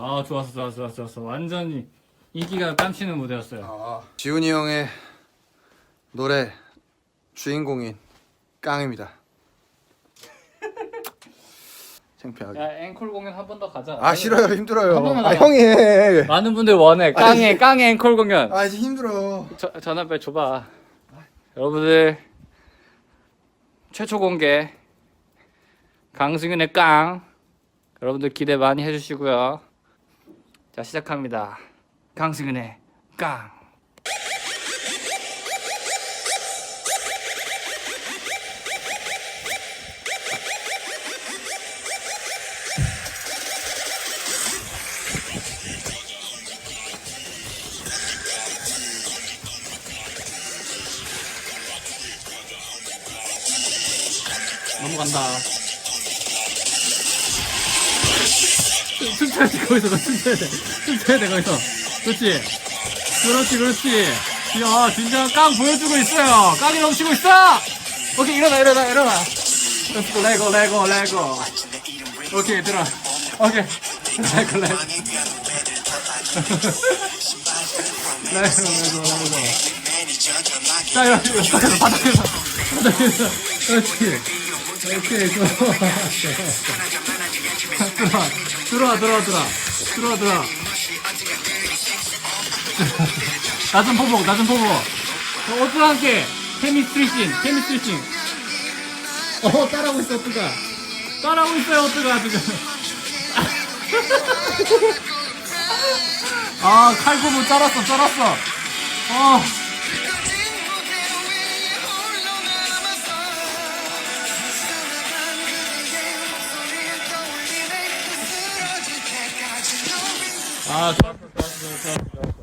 아 좋았어 좋았어 좋았어 좋았어 완전히 인기가 깜치는 무대였어요 아, 지훈이 형의 노래 주인공인 깡입니다. 창피하게. 야 앵콜 공연 한 번 더 가자 아 싫어요 힘들어요. 번만 아. 형이 해. 많은 분들 원해 깡의 깡의 앵콜 공연 아 이제 힘들어. 저, 전화 빨리 줘봐 여러분들 최초 공개 강승윤의 깡 여러분들 기대 많이 해주시고요 자 시작합니다. 강승윤의 깡. 넘어간다 춤춰야 돼 거기서 너 춤춰야 돼. 춤춰야 돼 거기서. 그렇지? 그렇지 그렇지. 야 진정한 깡 보여주고 있어요. 깡이 넘치고 있어! 오케이 일어나 일어나 일어나. 레고 레고 레고 레고 오케이 들어 오케이. 레고 레고 레고 레고 레고 자 이렇게 바닥에서 바닥에서. 그렇지. 오케이 좋아 들어와 들어와 들어와 들어와 들어와 들어와. 포복 낮은 포복 어, 오뚜가 함께? 케미스트리 씬 케미스트리 씬어 따라하고 있어 오뚜가 따라하고 있어요 오뚜가 지금 아 칼부분 잘랐어 잘랐어. 어 Ah, toca, toca, toca.